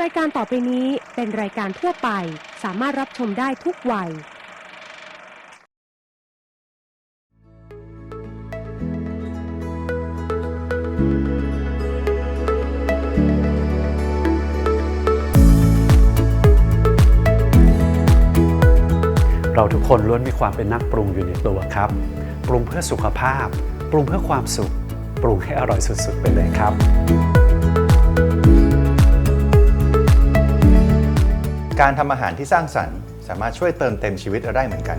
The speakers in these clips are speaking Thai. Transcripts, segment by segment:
รายการต่อไปนี้เป็นรายการทั่วไป สามารถรับชมได้ทุกวัย เราทุกคนล้วนมีความเป็นนักปรุงอยู่ในตัวครับ ปรุงเพื่อสุขภาพ ปรุงเพื่อความสุข ปรุงให้อร่อยสุดๆ ไปเลยครับ การทำอาหารที่สร้างสรรค์ สามารถช่วยเติมเต็มชีวิตเราได้เหมือนกัน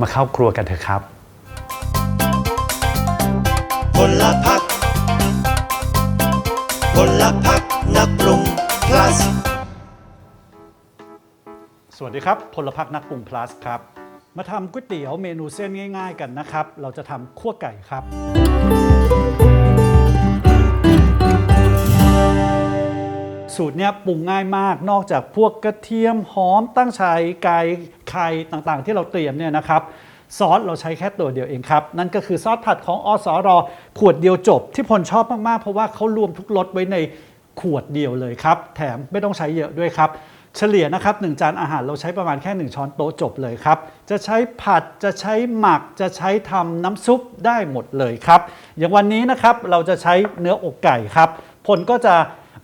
มาเข้าครัวกันเถอะครับพลพักพลพักนักปรุง plus สวัสดีครับ พลพักนักปรุง plus ครับ มาทำก๋วยเตี๋ยวเมนูเส้นง่าย ๆ กันนะครับ เราจะทำคั่วไก่ครับ สูตรเนี้ยปรุงง่ายมาก นอกจากพวกกระเทียมหอมตั้งชัยไก่ไข่ต่างๆ ที่เราเตรียมเนี่ยนะครับซอสเราใช้แค่ตัวเดียวเองครับ นั่นก็คือซอสผัดของอสรขวดเดียวจบ ที่พลชอบมากๆ เพราะว่าเขารวมทุกรสไว้ในขวดเดียวเลยครับ แถมไม่ต้องใช้เยอะด้วยครับ เฉลี่ยนะครับหนึ่งจานอาหารเราใช้ประมาณแค่ 1 ช้อนโต๊ะจบเลยครับ จะใช้ผัดจะใช้หมักจะใช้ทำน้ำซุปได้หมดเลยครับ อย่างวันนี้นะครับเราจะใช้เนื้ออกไก่ครับพลก็จะ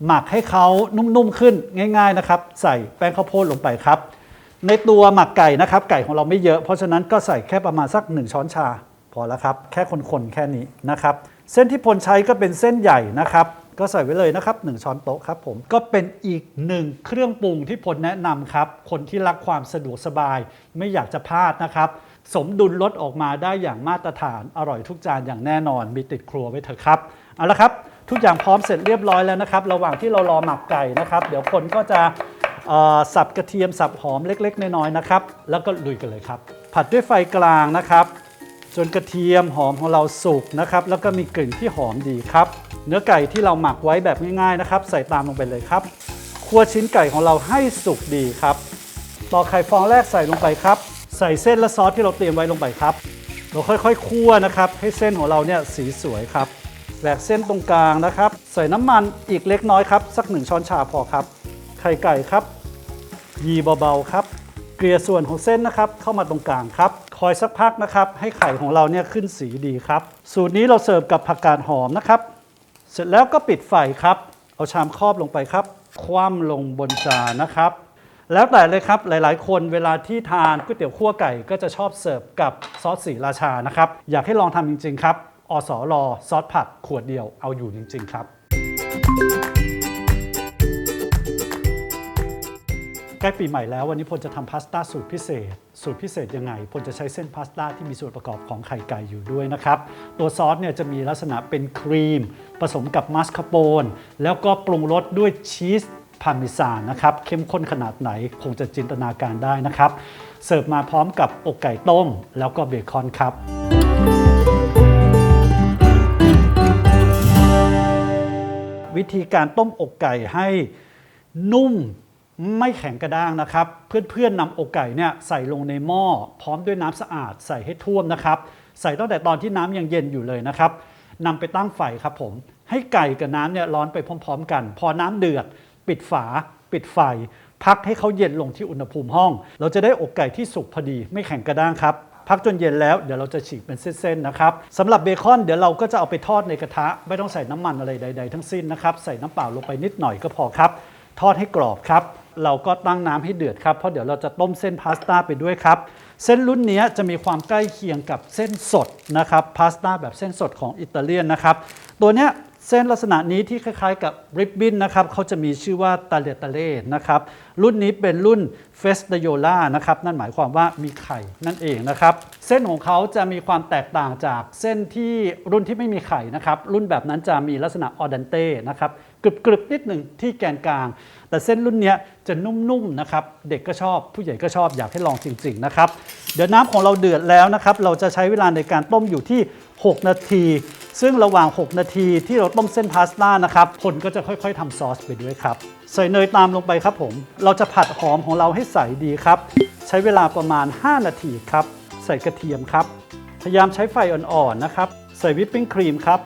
หมักให้เขานุ่มๆขึ้นง่าย ๆนะครับ ใส่แป้งข้าวโพดลงไปครับ ในตัวหมักไก่นะครับ ไก่ของเราไม่เยอะ เพราะฉะนั้นก็ใส่แค่ประมาณสัก 1 ช้อนชา พอแล้วครับ แค่คนๆแค่นี้นะครับ เส้นที่พลใช้ก็เป็นเส้นใหญ่นะครับ ก็ใส่ไว้เลยนะครับ 1 ช้อนโต๊ะครับผม ก็เป็นอีกหนึ่งเครื่องปรุงที่พลแนะนำครับ คนที่รักความสะดวกสบาย ไม่อยากจะพลาดนะครับ สมดุลลดออกมาได้อย่างมาตรฐานอร่อยทุกจานอย่างแน่นอน มีติดครัวไว้เถอะครับเอาละครับ ทุกอย่างพร้อมเสร็จเรียบร้อยแล้วนะครับ ระหว่างที่เรารอหมักไก่นะครับ เดี๋ยวพลก็จะสับกระเทียมสับหอมเล็ก ๆ น้อยๆนะครับ แล้วก็ลุยกันเลยครับ ผัดด้วยไฟกลางนะครับ จนกระเทียมหอมของเราสุกนะครับ แล้วก็มีกลิ่นที่หอมดีครับ เนื้อไก่ที่เราหมักไว้แบบง่ายๆนะครับ ใส่ตามลงไปเลยครับคั่วชิ้นไก่ของเราให้สุกดีครับตอกไข่ฟองแรกใส่ลงไปครับ ใส่เส้นและซอสที่เราเตรียมไว้ลงไปครับ เราค่อยๆคั่วนะครับ ให้เส้นของเราเนี่ยสีสวยครับแหวกเส้นตรงกลางนะครับ ใส่น้ำมันอีกเล็กน้อยครับ สักหนึ่งช้อนชาพอครับ ไข่ไก่ครับ ยีเบาๆครับ เกลี่ยส่วนของเส้นนะครับ เข้ามาตรงกลางครับ คอยสักพักนะครับ ให้ไข่ของเราเนี่ยขึ้นสีดีครับ สูตรนี้เราเสิร์ฟกับผักกาดหอมนะครับ เสร็จแล้วก็ปิดไฟครับ เอาชามครอบลงไปครับ คว่ำลงบนจานนะครับ แล้วแต่เลยครับหลาย ๆ คนเวลาที่ทานก๋วยเตี๋ยวคั่วไก่ก็จะชอบเสิร์ฟกับซอสสีราชานะครับ อยากให้ลองทำจริง ๆ ครับอสรอซอสผัดขวดเดียวเอาอยู่จริง ๆ ครับ ใกล้ปีใหม่แล้ววันนี้พลจะทำพาสต้าสูตรพิเศษ สูตรพิเศษยังไงพลจะใช้เส้นพาสต้าที่มีส่วนประกอบของไข่ไก่อยู่ด้วยนะครับ ตัวซอสเนี่ยจะมีลักษณะเป็นครีม ผสมกับมัสคาโปนแล้วก็ปรุงรสด้วยชีสพาร์เมซานนะครับ เข้มข้นขนาดไหนคงจะจินตนาการได้นะครับ เสิร์ฟมาพร้อมกับอกไก่ต้ม แล้วก็เบคอนครับวิธีการต้มอกไก่ให้นุ่ม ไม่แข็งกระด้างนะครับ เพื่อนๆนำอกไก่เนี่ยใส่ลงในหม้อ พร้อมด้วยน้ำสะอาดใส่ให้ท่วมนะครับ ใส่ตั้งแต่ตอนที่น้ำยังเย็นอยู่เลยนะครับนำไปตั้งไฟครับผม ให้ไก่กับน้ำเนี่ยร้อนไปพร้อม ๆ กัน พอน้ำเดือด ปิดฝา ปิดไฟ พักให้เขาเย็นลงที่อุณหภูมิห้อง เราจะได้อกไก่ที่สุกพอดี ไม่แข็งกระด้างครับพักจนเย็นแล้วเดี๋ยวเราจะฉีกเป็นเส้นๆนะครับสำหรับเบคอนเดี๋ยวเราก็จะเอาไปทอดในกระทะ ไม่ต้องใส่น้ำมันอะไรใด ๆ ทั้งสิ้นนะครับ ใส่น้ำเปล่าลงไปนิดหน่อยก็พอครับ ทอดให้กรอบครับ เราก็ตั้งน้ำให้เดือดครับ เพราะเดี๋ยวเราจะต้มเส้นพาสต้าไปด้วยครับ เส้นรุ่นนี้จะมีความใกล้เคียงกับเส้นสดนะครับพาสต้าแบบเส้นสดของอิตาเลียนนะครับ ตัวเนี้ยเส้นลักษณะนี้ที่คล้ายๆกับริบบิ้นนะครับเขาจะมีชื่อว่าตาเลตาเล่นะครับ รุ่นนี้เป็นรุ่นเฟสเดโยล่านะครับ นั่นหมายความว่ามีไข่นั่นเองนะครับ เส้นของเขาจะมีความแตกต่างจากเส้นที่รุ่นที่ไม่มีไข่นะครับ รุ่นแบบนั้นจะมีลักษณะออเดนเต้นะครับกรึบๆนิดหนึ่งที่แกนกลาง แต่เส้นรุ่นนี้จะนุ่มๆนะครับ เด็กก็ชอบผู้ใหญ่ก็ชอบอยากให้ลองจริงๆนะครับ เดี๋ยวน้ำของเราเดือดแล้วนะครับ เราจะใช้เวลาในการต้มอยู่ที่ 6 นาที ซึ่งระหว่าง 6 นาทีที่เราต้มเส้นพาสต้านะครับ คนก็จะค่อยๆทำซอสไปด้วยครับ ใส่เนยตามลงไปครับผม เราจะผัดหอมของเราให้ใสดีครับ ใช้เวลาประมาณ 5 นาทีครับ ใส่กระเทียมครับ พยายามใช้ไฟอ่อนๆนะครับ ใส่วิปปิ้งครีมครับ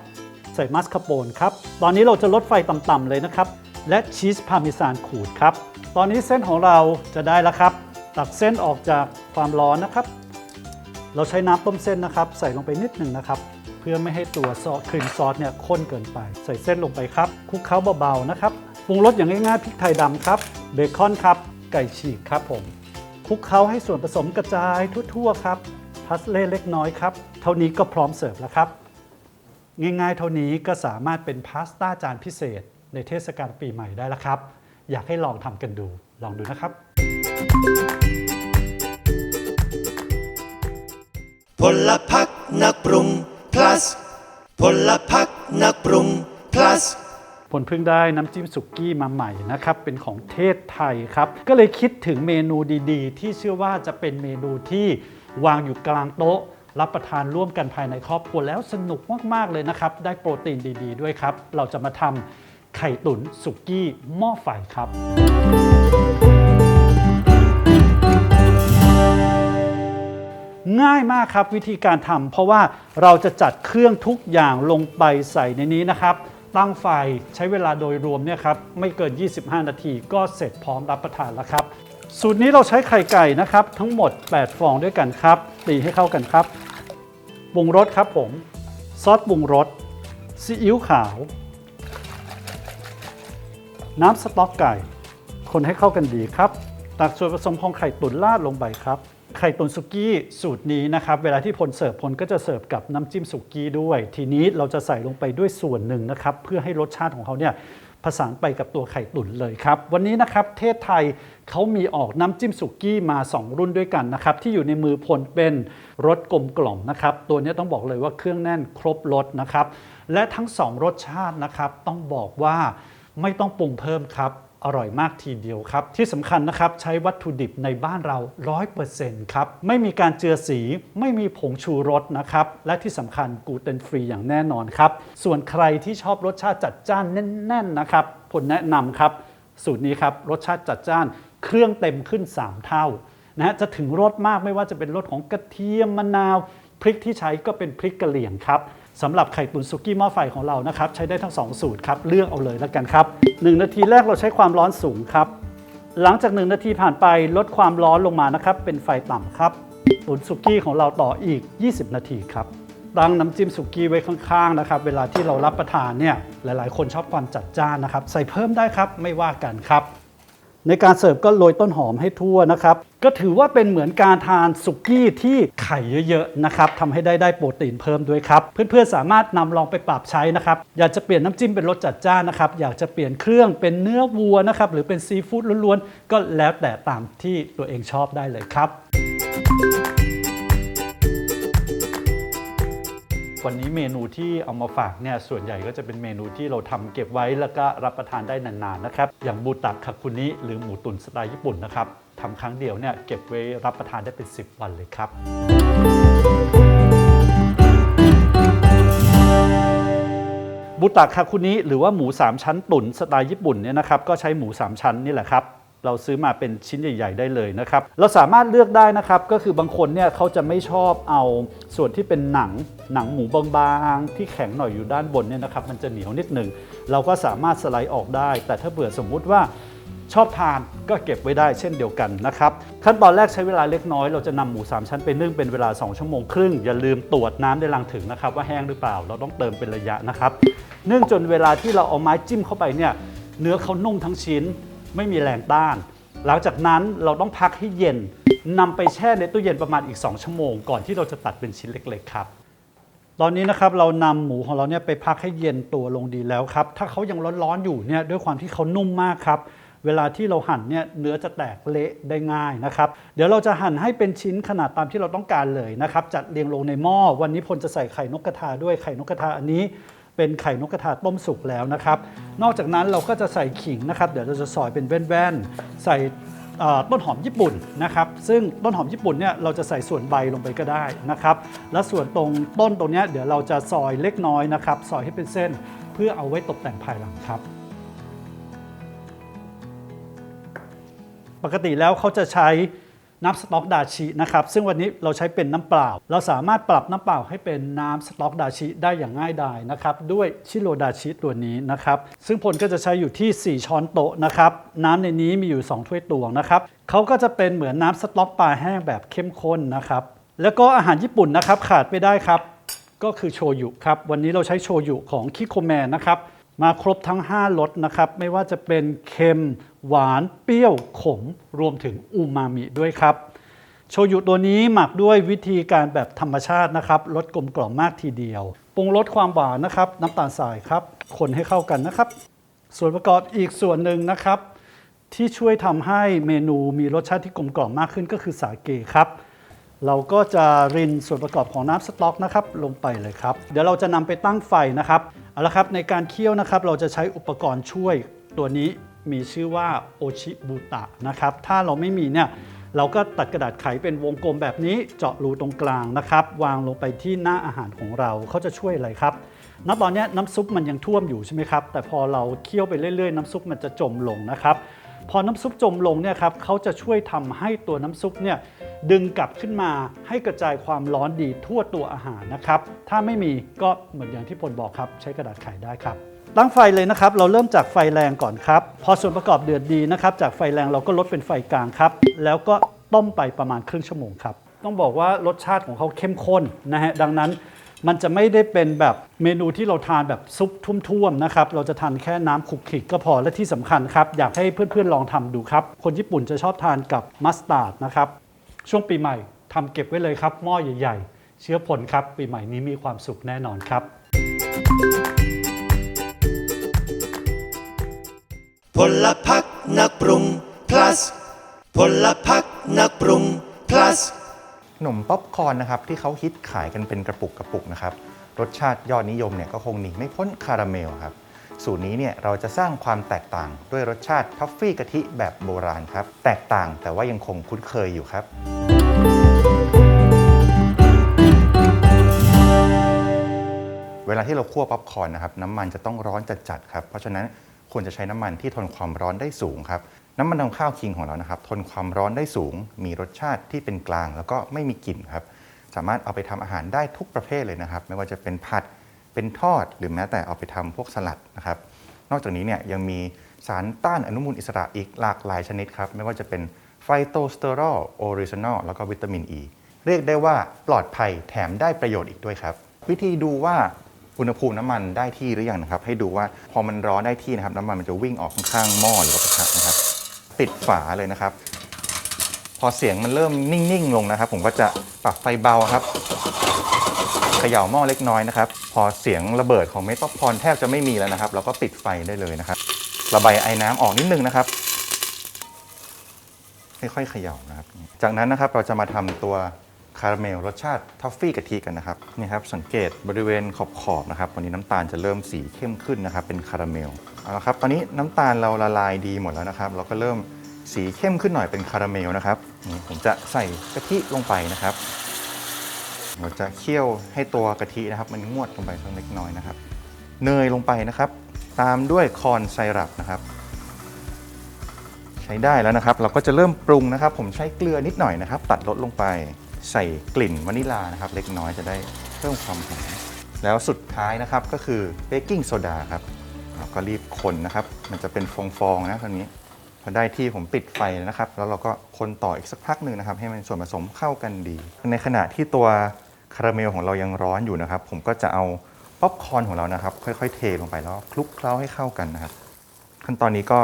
ใส่มัสคาโปนครับ ตอนนี้เราจะลดไฟต่ำๆเลยนะครับ และชีสพาร์เมซานขูดครับ ตอนนี้เส้นของเราจะได้แล้วครับ ตักเส้นออกจากความร้อนนะครับ เราใช้น้ำต้มเส้นนะครับ ใส่ลงไปนิดหนึ่งนะครับ เพื่อไม่ให้ตัวซอสครีมซอสเนี่ยข้นเกินไป ใส่เส้นลงไปครับคลุกเคล้าเบาๆนะครับปรุงรสอย่างง่ายๆพริกไทยดำครับ เบคอนครับ ไก่ฉีกครับผมคลุกเคล้าให้ส่วนผสมกระจายทั่วๆครับพัสเล่เล็กน้อยครับ เท่านี้ก็พร้อมเสิร์ฟแล้วครับ ง่ายๆเท่านี้ก็สามารถเป็นพาสต้าจานพิเศษ ในเทศกาลปีใหม่ได้แล้วครับ อยากให้ลองทำกันดูลองดูนะครับ พลพักนักปรุง plus พลพักนักปรุง plus ผลเพิ่งได้น้ำจิ้มสุกี้มาใหม่นะครับ เป็นของเทศไทยครับ ก็เลยคิดถึงเมนูดีๆ ที่เชื่อว่าจะเป็นเมนูที่วางอยู่กลางโต๊ะ รับประทานร่วมกันภายในครอบครัวแล้วสนุกมาก ๆ เลยนะครับ ได้โปรตีนดี ๆ ด้วยครับ เราจะมาทำ ไข่ตุ๋นสุกี้หม้อไฟครับ ง่ายมากครับวิธีการทำเพราะว่าเราจะจัดเครื่องทุกอย่างลงไปใส่ในนี้นะครับ ตั้งไฟใช้เวลาโดยรวมเนี่ยครับไม่เกิน 25 นาทีก็เสร็จพร้อมรับประทานแล้วครับ สูตรนี้เราใช้ไข่ไก่นะครับ ทั้งหมด 8 ฟองด้วยกันครับ ตีให้เข้ากันครับปรุงรสครับผม ซอสปรุงรสซีอิ๊วขาว น้ำสต๊อกไก่ คนให้เข้ากันดีครับ ตักส่วนผสมของไข่ตุ๋นราดลงไปครับ ไข่ตุ๋นสุกี้สูตรนี้นะครับ เวลาที่พลเสิร์ฟพลก็จะเสิร์ฟกับน้ำจิ้มสุกี้ด้วย ทีนี้เราจะใส่ลงไปด้วยส่วนหนึ่งนะครับ เพื่อให้รสชาติของเขาเนี่ยผสานไปกับตัวไข่ตุ๋นเลยครับ วันนี้นะครับเทศไทยเขามีออกน้ำจิ้มสุกี้มา 2 รุ่นด้วยกันนะครับ ที่อยู่ในมือพลเป็นรสกลมกล่อมนะครับ ตัวนี้ต้องบอกเลยว่าเครื่องแน่นครบรสนะครับ และทั้ง 2 รสชาตินะครับ ต้องบอกว่า ไม่ต้องปรุงเพิ่มครับ อร่อยมากทีเดียวครับ ที่สำคัญนะครับใช้วัตถุดิบในบ้านเรา 100%ครับ ไม่มีการเจือสี ไม่มีผงชูรสนะครับ และที่สำคัญกลูเตนฟรีอย่างแน่นอนครับ ส่วนใครที่ชอบรสชาติจัดจ้านแน่นๆนะครับผลแนะนำครับ สูตรนี้ครับรสชาติจัดจ้านเครื่องเต็มขึ้น 3 เท่านะฮะจะถึงรสมากไม่ว่าจะเป็นรสของกระเทียมมะนาว พริกที่ใช้ก็เป็นพริกกะเหรี่ยงครับ สำหรับไข่ตุ๋นสุกี้หม้อไฟของเรานะครับ ใช้ได้ทั้ง 2 สูตรครับ เลือกเอาเลยแล้วกันครับ 1 นาทีแรกเราใช้ความร้อนสูงครับ หลังจาก 1 นาทีผ่านไปลดความร้อนลงมานะครับ เป็นไฟต่ำครับตุ๋นสุกี้ของเราต่ออีก 20 นาทีครับตั้งน้ำจิ้มสุกี้ไว้ข้างๆนะครับ เวลาที่เรารับประทานเนี่ยหลายๆ คนชอบความจัดจ้านนะครับ ใส่เพิ่มได้ครับไม่ว่ากันครับ ในการเสิร์ฟก็โรยต้นหอมให้ทั่วนะครับ ก็ถือว่าเป็นเหมือนการทานสุกี้ที่ไข่เยอะๆนะครับทำให้ได้ได้โปรตีนเพิ่มด้วยครับ เพื่อนๆสามารถนำลองไปปรับใช้นะครับ อยากจะเปลี่ยนน้ำจิ้มเป็นรสจัดจ้านนะครับ อยากจะเปลี่ยนเครื่องเป็นเนื้อวัวนะครับ หรือเป็นซีฟู้ดล้วนๆ ก็แล้วแต่ตามที่ตัวเองชอบได้เลยครับ วันนี้เมนูที่เอามาฝากเนี่ยส่วนใหญ่ก็จะเป็นเมนูที่เราทำเก็บไว้แล้วก็รับประทานได้นานๆนะครับ อย่างบูตักคาคุนิหรือหมูตุ๋นสไตล์ญี่ปุ่นนะครับทำครั้งเดียวเนี่ยเก็บไว้รับประทานได้เป็น 10 วันเลยครับบุตะคาคุนิหรือว่าหมู 3 ชั้นตุ๋นสไตล์ญี่ปุ่นเนี่ยนะครับก็ใช้หมู 3 ชั้นนี่แหละครับ เราซื้อมาเป็นชิ้นใหญ่ ๆ ได้เลยนะครับ เราสามารถเลือกได้นะครับ ก็คือบางคนเนี่ยเขาจะไม่ชอบเอาส่วนที่เป็นหนังหนังหมูบางๆ ที่แข็งหน่อยอยู่ด้านบนเนี่ยนะครับมันจะเหนียวนิดหนึ่งเราก็สามารถสไลด์ออกได้ แต่ถ้าเบื่อสมมุติว่าชอบทานก็เก็บไว้ได้เช่นเดียวกันนะครับ ขั้นตอนแรกใช้เวลาเล็กน้อย เราจะนำหมู 3 ชั้นไปนึ่งเป็นเวลา 2 ชั่วโมงครึ่ง อย่าลืมตรวจน้ำในรังถึงนะครับ ว่าแห้งหรือเปล่าเราต้องเติมเป็นระยะนะครับนึ่งจนเวลาที่เราเอาไม้จิ้มเข้าไปเนี่ยเนื้อเขานุ่มทั้งชิ้น ไม่มีแรงต้าน หลังจากนั้นเราต้องพักให้เย็นนำไปแช่ในตู้เย็นประมาณอีก 2 ชั่วโมง ก่อนที่เราจะตัดเป็นชิ้นเล็กๆครับ ตอนนี้นะครับเรานำหมูของเราเนี่ยไปพักให้เย็นตัวลงดีแล้วครับ ถ้าเขายังร้อนๆอยู่เนี่ยด้วยความที่เขานุ่มมากครับเวลาที่เราหั่นเนี่ยเนื้อจะแตกเละได้ง่ายนะครับ เดี๋ยวเราจะหั่นให้เป็นชิ้นขนาดตามที่เราต้องการเลยนะครับ จัดเรียงลงในหม้อวันนี้พลจะใส่ไข่นกกระทาด้วยไข่นกกระทาอันนี้ เป็นไข่นกกระทาต้มสุกแล้วนะครับ นอกจากนั้นเราก็จะใส่ขิงนะครับ เดี๋ยวเราจะซอยเป็นแว่นๆ ใส่ต้นหอมญี่ปุ่นนะครับ ซึ่งต้นหอมญี่ปุ่นเนี่ยเราจะใส่ส่วนใบลงไปก็ได้นะครับ และส่วนตรงต้นตรงเนี้ยเดี๋ยวเราจะซอยเล็กน้อยนะครับ ซอยให้เป็นเส้นเพื่อเอาไว้ตกแต่งภายหลังครับ ปกติแล้วเขาจะใช้ น้ำสต๊อกดาชินะครับซึ่งวันนี้เราใช้เป็นน้ำเปล่า เราสามารถปรับน้ำเปล่าให้เป็นน้ำสต๊อกดาชิได้อย่างง่ายดายนะครับด้วยชิโรดาชิตัวนี้นะครับซึ่งผลก็จะใช้อยู่ที่ 4 ช้อนโต๊ะนะครับน้ำในนี้มีอยู่ 2 ถ้วยตวงนะครับเขาก็จะเป็นเหมือนน้ำสต๊อกปลาแห้งแบบเข้มข้นนะครับแล้วก็อาหารญี่ปุ่นนะครับขาดไม่ได้ครับก็คือโชยุครับวันนี้เราใช้โชยุของคิโคแมนนะครับ มาครบทั้ง 5รสนะครับ ไม่ว่าจะเป็นเค็ม หวาน เปรี้ยว ขม รวมถึงอูมามิด้วยครับ โชยุตัวนี้หมักด้วยวิธีการแบบธรรมชาตินะครับ รสกลมกล่อมมากทีเดียว ปรุงรสความหวานนะครับ น้ำตาลทรายครับ คนให้เข้ากันนะครับ ส่วนประกอบอีกส่วนหนึ่งนะครับ ที่ช่วยทำให้เมนูมีรสชาติที่กลมกล่อมมากขึ้นก็คือสาเกครับ เราก็จะรินส่วนประกอบของน้ำสต๊อกนะครับลงไปเลยครับ เดี๋ยวเราจะนำไปตั้งไฟนะครับเอาละครับในการเคี่ยวนะครับเราจะใช้อุปกรณ์ช่วยตัวนี้มีชื่อว่าโอชิบูตะนะครับถ้าเราไม่มีเนี่ยเราก็ตัดกระดาษไขเป็นวงกลมแบบนี้เจาะรูตรงกลางนะครับ วางลงไปที่หน้าอาหารของเราเขาจะช่วยอะไรครับณตอนนี้น้ำซุปมันยังท่วมอยู่ใช่ไหมครับ แต่พอเราเคี่ยวไปเรื่อยๆ น้ำซุปมันจะจมลงนะครับ พอน้ำซุปจมลงเนี่ยครับเขาจะช่วยทำให้ตัวน้ำซุปเนี่ยดึงกลับขึ้นมาให้กระจายความร้อนดีทั่วตัวอาหารนะครับ ถ้าไม่มีก็เหมือนอย่างที่พลบอกครับ ใช้กระดาษไขได้ครับตั้งไฟเลยนะครับ เราเริ่มจากไฟแรงก่อนครับ พอส่วนประกอบเดือดดีนะครับ จากไฟแรงเราก็ลดเป็นไฟกลางครับ แล้วก็ต้มไปประมาณครึ่งชั่วโมงครับ ต้องบอกว่ารสชาติของเขาเข้มข้นนะฮะ ดังนั้น มันจะไม่ได้เป็นแบบเมนูที่เราทานแบบซุปทุ่มๆนะครับ เราจะทานแค่น้ำคลุกคลิกก็พอ และที่สำคัญครับ อยากให้เพื่อนๆลองทำดูครับ คนญี่ปุ่นจะชอบทานกับมัสตาร์ดนะครับ ช่วงปีใหม่ทำเก็บไว้เลยครับ หม้อใหญ่ๆ เชื้อผลครับ ปีใหม่นี้มีความสุขแน่นอนครับ พลพักนักปรุง plus พลพักนักปรุง plus นมป๊อปคอร์นนะครับที่เขาฮิตขายกันเป็นกระปุกกระปุกนะครับรสชาติยอดนิยมเนี่ยก็คงหนีไม่พ้นคาราเมลครับสูตรนี้เนี่ยเราจะสร้างความแตกต่างด้วยรสชาติท็อฟฟี่กะทิแบบโบราณครับ แตกต่างแต่ว่ายังคงคุ้นเคยอยู่ครับเวลาที่เราคั่วป๊อปคอร์นนะครับน้ำมันจะต้องร้อนจัดๆครับ เพราะฉะนั้นควรจะใช้น้ำมันที่ทนความร้อนได้สูงครับ น้ำมันทำข้าวคิงของเรานะครับ ทนความร้อนได้สูง มีรสชาติที่เป็นกลาง แล้วก็ไม่มีกลิ่นครับ สามารถเอาไปทำอาหารได้ทุกประเภทเลยนะครับ ไม่ว่าจะเป็นผัด เป็นทอด หรือแม้แต่เอาไปทำพวกสลัดนะครับ นอกจากนี้เนี่ยยังมีสารต้านอนุมูลอิสระอีกหลากหลายชนิดครับ ไม่ว่าจะเป็นไฟโตสเตอรอลโอริซานอลแล้วก็วิตามินอ e. ีเรียกได้ว่าปลอดภัยแถมได้ประโยชน์อีกด้วยครับ วิธีดูว่าอุณหภูมิน้ำมันได้ที่หรือยังนะครับ ให้ดูว่าพอมันร้อนได้ที่นะครับน้ำมันมันจะวิ่งออกข้างๆหม้อหรือว่ากระทะนะครับ ปิดฝาเลยนะครับ พอเสียงมันเริ่มนิ่งๆลงนะครับ ผมก็จะปรับไฟเบาครับเขย่าหม้อเล็กน้อยนะครับ พอเสียงระเบิดของเม็ดป๊อปคอร์นแทบจะไม่มีแล้วนะครับ เราก็ปิดไฟได้เลยนะครับ ระบายไอ้น้ำออกนิดนึงนะครับค่อยๆเขย่านะครับ จากนั้นนะครับเราจะมาทำตัว คาราเมลรสชาติทอฟฟี่กะทิกันนะครับนี่ครับสังเกตบริเวณขอบๆนะครับวันนี้น้ำตาลจะเริ่มสีเข้มขึ้นนะครับเป็นคาราเมลเอาละครับตอนนี้น้ำตาลเราละลายดีหมดแล้วนะครับ เราก็เริ่มสีเข้มขึ้นหน่อยเป็นคาราเมลนะครับนี่ผมจะใส่กะทิลงไปนะครับเราจะเคี่ยวให้ตัวกะทินะครับ มันงวดลงไปสักเล็กน้อยนะครับ เนยลงไปนะครับ ตามด้วยคอนไซรัปนะครับ ใช้ได้แล้วนะครับ เราก็จะเริ่มปรุงนะครับ ผมใช้เกลือนิดหน่อยนะครับ ตัดลดลงไป ใส่กลิ่นวานิลลานะครับ เล็กน้อยจะได้เพิ่มความหอมแล้วสุดท้ายนะครับก็คือเบกกิ้งโซดาครับเราก็รีบคนนะครับ มันจะเป็นฟองๆนะคราวนี้พอได้ที่ผมปิดไฟนะครับ แล้วเราก็คนต่ออีกสักพักหนึ่งนะครับ ให้มันส่วนผสมเข้ากันดี ในขณะที่ตัวคาราเมลของเรายังร้อนอยู่นะครับ ผมก็จะเอาป๊อปคอร์นของเรานะครับ ค่อยๆ เทลงไปแล้วคลุกเคล้าให้เข้ากันนะครับ ขั้นตอนนี้ก็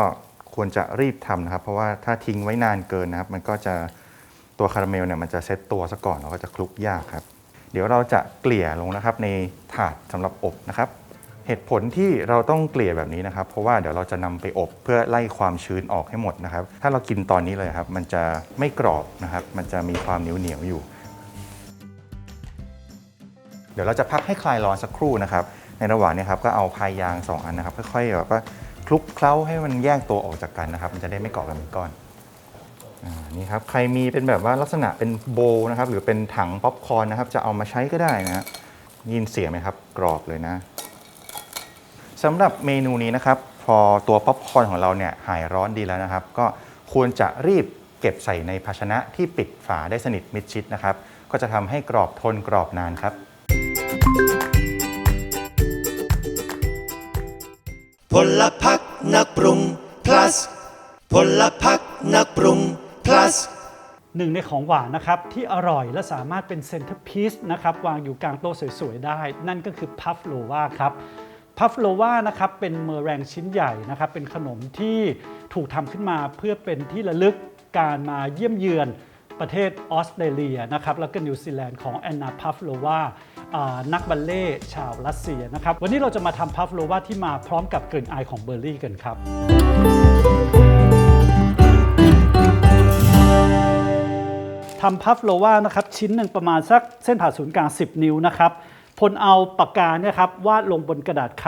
ควรจะรีบทำนะครับ เพราะว่าถ้าทิ้งไว้นานเกินนะครับ มันก็จะ ตัวคาราเมลเนี่ยมันจะเซตตัวซะก่อนแล้วก็จะคลุกยากครับ เดี๋ยวเราจะเกลี่ยลงนะครับในถาดสำหรับอบนะครับ เหตุผลที่เราต้องเกลี่ยแบบนี้นะครับ เพราะว่าเดี๋ยวเราจะนำไปอบเพื่อไล่ความชื้นออกให้หมดนะครับ ถ้าเรากินตอนนี้เลยครับ มันจะไม่กรอบนะครับ มันจะมีความเหนียวเหนียวๆอยู่ เดี๋ยวเราจะพักให้คลายร้อนสักครู่นะครับ ในระหว่างนี้ครับก็เอาพายยาง 2 อันนะครับค่อยๆแบบว่าคลุกเคล้าให้มันแยกตัวออกจากกันนะครับ มันจะได้ไม่เกาะกันเป็นก้อน อ่านี่ครับใครมีเป็นแบบว่าลักษณะเป็นโบนะครับหรือเป็นถังป๊อปคอร์นนะครับจะเอามาใช้ก็ได้นะฮะยินเสียงไหมครับ กรอบเลยนะสำหรับเมนูนี้นะครับ พอตัวป๊อปคอร์นของเราเนี่ยหายร้อนดีแล้วนะครับ ก็ควรจะรีบเก็บใส่ในภาชนะที่ปิดฝาได้สนิทมิดชิดนะครับ ก็จะทำให้กรอบทนกรอบนานครับ พลพักนักปรุง plus พลพักนักปรุง plus หนึ่งในของหวานนะครับ ที่อร่อยและสามารถเป็นเซนเตอร์พีซนะครับ วางอยู่กลางโต๊ะสวยๆ ได้ นั่นก็คือพัฟโลวาครับพัฟโลวานะครับเป็นเมอแรงชิ้นใหญ่นะครับ เป็นขนมที่ถูกทำขึ้นมาเพื่อเป็นที่ระลึกการมาเยี่ยมเยือนประเทศออสเตรเลียนะครับแล้วก็นิวซีแลนด์ของแอนนาพัฟโลวานักบัลเล่ชาวรัสเซียนะครับ วันนี้เราจะมาทำพัฟโลวาที่มาพร้อมกับกลิ่นอายของเบอร์รี่กันครับ ทำพัฟโลวานะครับชิ้นหนึ่งประมาณสักเส้นผ่าศูนย์กลาง 10 นิ้วนะครับพลเอาปากกาเนี่ยครับวาดลงบนกระดาษไข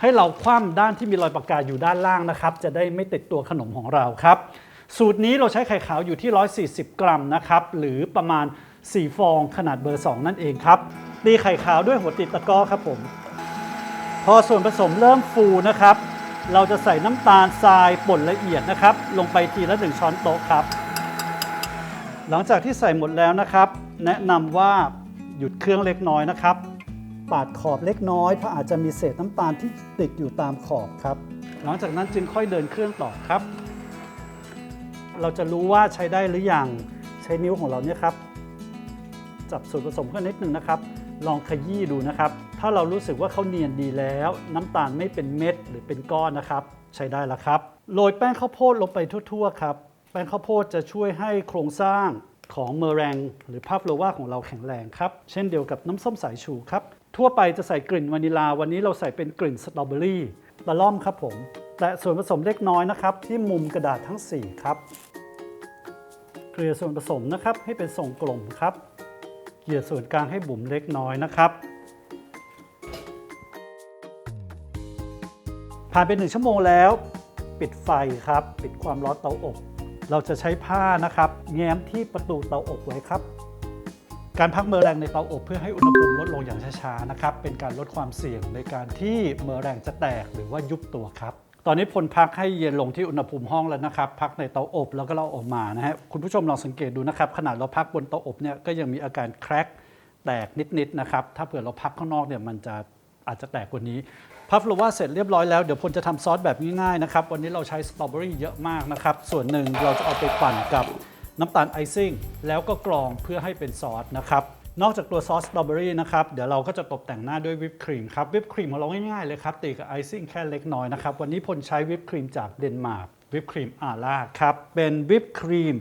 ให้เราคว่ำด้านที่มีรอยปากกาอยู่ด้านล่างนะครับ จะได้ไม่ติดตัวขนมของเราครับ สูตรนี้เราใช้ไข่ขาวอยู่ที่ 140 กรัมนะครับหรือประมาณ 4 ฟองขนาดเบอร์ 2 นั่นเองครับตีไข่ขาวด้วยหัวติดตะกร้อครับผม พอส่วนผสมเริ่มฟูนะครับ เราจะใส่น้ำตาลทรายป่นละเอียดนะครับ ลงไปทีละ 1 ช้อนโต๊ะครับ หลังจากที่ใส่หมดแล้วนะครับ แนะนำว่าหยุดเครื่องเล็กน้อยนะครับ ปาดขอบเล็กน้อยเพราะอาจจะมีเศษน้ำตาลที่ติดอยู่ตามขอบครับ หลังจากนั้นจึงค่อยเดินเครื่องต่อครับ เราจะรู้ว่าใช้ได้หรืออยังใช้นิ้วของเราเนี่ยครับ จับส่วนผสมกันนิดนึงนะครับ ลองขยี้ดูนะครับ ถ้าเรารู้สึกว่าเขาเนียนดีแล้ว น้ำตาลไม่เป็นเม็ดหรือเป็นก้อนนะครับ ใช้ได้แล้วครับโรยแป้งข้าวโพดลงไปทั่วๆครับ แป้งข้าวโพดจะช่วยให้โครงสร้างของเมอแรงหรือภาพโลวาของเราแข็งแรงครับ เช่นเดียวกับน้ำส้มสายชูครับ ทั่วไปจะใส่กลิ่นวานิลา วันนี้เราใส่เป็นกลิ่นสตรอเบอรี่ตะล่อมครับผม แต่ส่วนผสมเล็กน้อยนะครับ ที่มุมกระดาษทั้ง 4 ครับ เกลี่ยส่วนผสมนะครับให้เป็นทรงกลมครับ เกลี่ยส่วนกลางให้บุ๋มเล็กน้อยนะครับผ่านไปหนึ่งชั่วโมงแล้ว ปิดไฟครับ ปิดความร้อนเตาอบ เราจะใช้ผ้านะครับ แง้มที่ประตูเตาอบไว้ครับ การพักเมอแรงในเตาอบเพื่อให้อุณหภูมิลดลงอย่างช้าๆนะครับ เป็นการลดความเสี่ยงในการที่เมอแรงจะแตกหรือว่ายุบตัวครับตอนนี้พลพักให้เย็นลงที่อุณหภูมิห้องแล้วนะครับ พักในเตาอบแล้วก็เราออกมานะฮะคุณผู้ชมลองสังเกตดูนะครับ ขนาดเราพักบนเตาอบเนี่ยก็ยังมีอาการแครกแตกนิดๆนะครับ ถ้าเผื่อเราพักข้างนอกเนี่ยมันจะอาจจะแตกกว่านี้ พัฟโลว่าเสร็จเรียบร้อยแล้วเดี๋ยวพลจะทำซอสแบบง่ายๆนะครับ วันนี้เราใช้สตรอเบอรี่เยอะมากนะครับ ส่วนหนึ่งเราจะเอาไปปั่นกับน้ำตาลไอซิ่งแล้วก็กรองเพื่อให้เป็นซอสนะครับนอกจากตัวซอสสตรอเบอรี่นะครับ เดี๋ยวเราก็จะตกแต่งหน้าด้วยวิปครีมครับ วิปครีมของเราง่ายๆเลยครับ ตีกับไอซิ่งแค่เล็กน้อยนะครับ วันนี้พลใช้วิปครีมจากเดนมาร์กวิปครีมอาร่าครับ เป็นวิปครีม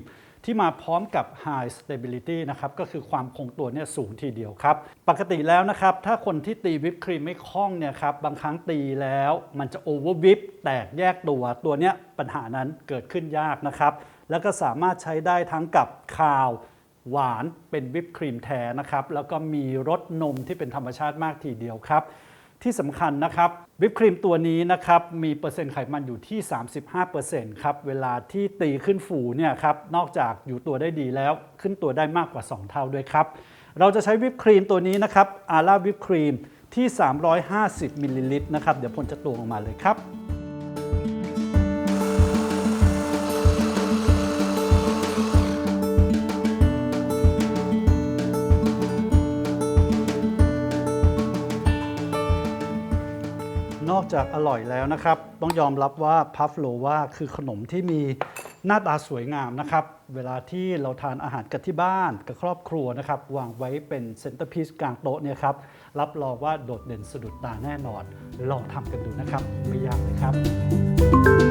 ที่มาพร้อมกับ High Stability นะครับก็คือความคงตัวเนี่ยสูงทีเดียวครับ ปกติแล้วนะครับ ถ้าคนที่ตีวิปครีมไม่คล่องเนี่ยครับบางครั้งตีแล้วมันจะโอเวอร์วิปแตกแยกตัวตัวเนี้ยปัญหานั้นเกิดขึ้นยากนะครับ แล้วก็สามารถใช้ได้ทั้งกับคาวหวานเป็นวิปครีมแท้นะครับ แล้วก็มีรสนมที่เป็นธรรมชาติมากทีเดียวครับ ที่สำคัญนะครับวิปครีมตัวนี้นะครับมีเปอร์เซ็นต์ไขมันอยู่ที่ 35%ครับเวลาที่ตีขึ้นฟูเนี่ยครับนอกจากอยู่ตัวได้ดีแล้ว ขึ้นตัวได้มากกว่า 2 เท่าด้วยครับ เราจะใช้วิปครีมตัวนี้นะครับอาร่าวิปครีมที่ 350มิลลิลิตรนะครับเดี๋ยวพลจะตวงออกมาเลยครับ จากอร่อยแล้วนะครับ ต้องยอมรับว่าพัฟโลว่าคือขนมที่มีหน้าตาสวยงามนะครับ เวลาที่เราทานอาหารกันที่บ้านกับครอบครัวนะครับ วางไว้เป็นเซนเตอร์พีซกลางโต๊ะเนี่ยครับ รับรองว่าโดดเด่นสะดุดตาแน่นอน ลองทำกันดูนะครับ ไม่ยากเลยครับ